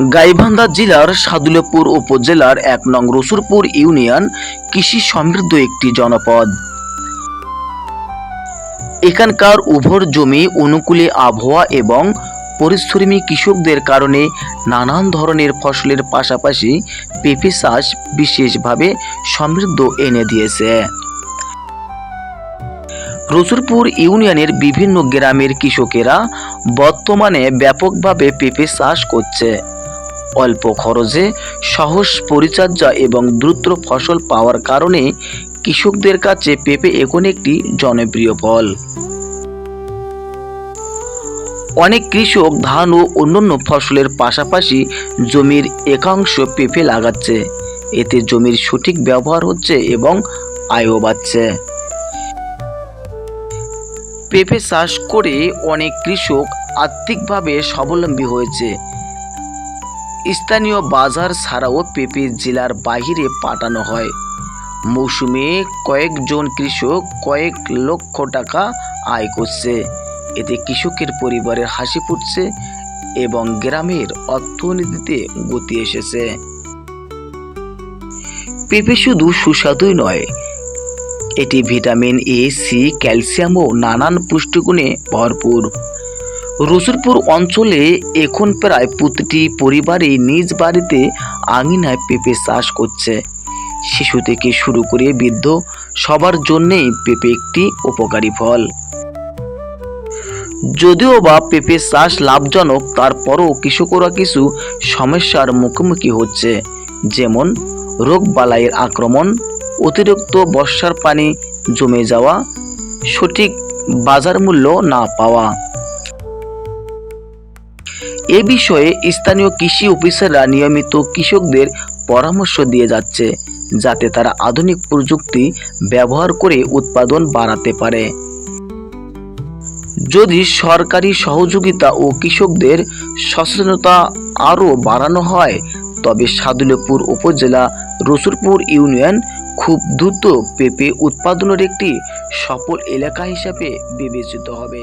গাইবান্ধা জেলার সাদুল্যপুর উপজেলার এক নং রসুরপুর ইউনিয়ন কৃষি সমৃদ্ধ একটি জনপদ। এখানকার উভর জমি অনুকূলে আবহাওয়া এবং পরিশ্রমী কৃষকদের কারণে নানান ধরনের ফসলের পাশাপাশি পেঁপে চাষ বিশেষভাবে সমৃদ্ধ এনে দিয়েছে। রসুরপুর ইউনিয়নের বিভিন্ন গ্রামের কৃষকেরা বর্তমানে ব্যাপকভাবে পেঁপে চাষ করছে। অল্প খরচে সহজ পরিচর্যা এবং দ্রুত ফসল পাওয়ার কারণে কৃষকদের কাছে পেঁপে এখন একটি জনপ্রিয় ফল। অনেক কৃষক ধান ও অন্যান্য ফসলের পাশাপাশি জমির একাংশ পেঁপে লাগাচ্ছে। এতে জমির সঠিক ব্যবহার হচ্ছে এবং আয়ও বাড়ছে। পেঁপে চাষ করে অনেক কৃষক আর্থিকভাবে স্বাবলম্বী হয়েছে। স্থানীয় বাজার ছাড়াও পেঁপে জেলার বাহিরে পাঠানো হয়। মৌসুমে কয়েকজন কৃষক কয়েক লক্ষ টাকা আয় করছে। এতে কৃষকের পরিবারের হাসি ফুটছে এবং গ্রামের অর্থনীতিতে গতি এসেছে। পেঁপে শুধু সুস্বাদুই নয়, এটি ভিটামিন এ, সি, ক্যালসিয়াম ও নানান পুষ্টিগুণে ভরপুর। রসুলপুর অঞ্চলে এখন প্রায় প্রতিটি পরিবারই নিজ বাড়িতে আঙিনায় পেঁপে চাষ করছে। শিশু থেকে শুরু করে বৃদ্ধ সবার জন্যেই পেঁপে একটি উপকারী ফল। যদিও বা পেঁপে চাষ লাভজনক, তারপরও কৃষকরা কিছু সমস্যার মুখোমুখি হচ্ছে, যেমন রোগ বালাইয়ের আক্রমণ, অতিরিক্ত বর্ষার পানি জমে যাওয়া, সঠিক বাজার মূল্য না পাওয়া। এ বিষয়ে স্থানীয় কৃষি অফিসাররা নিয়মিত কৃষকদের পরামর্শ দিয়ে যাচ্ছে, যাতে তারা আধুনিক প্রযুক্তি ব্যবহার করে উৎপাদন বাড়াতে পারে। যদি সরকারি সহযোগিতা ও কৃষকদের সচেতনতা আরও বাড়ানো হয়, তবে সাদুল্যপুর উপজেলা রসুলপুর ইউনিয়ন খুব দ্রুত পেঁপে উৎপাদনের একটি সফল এলাকা হিসাবে বিবেচিত হবে।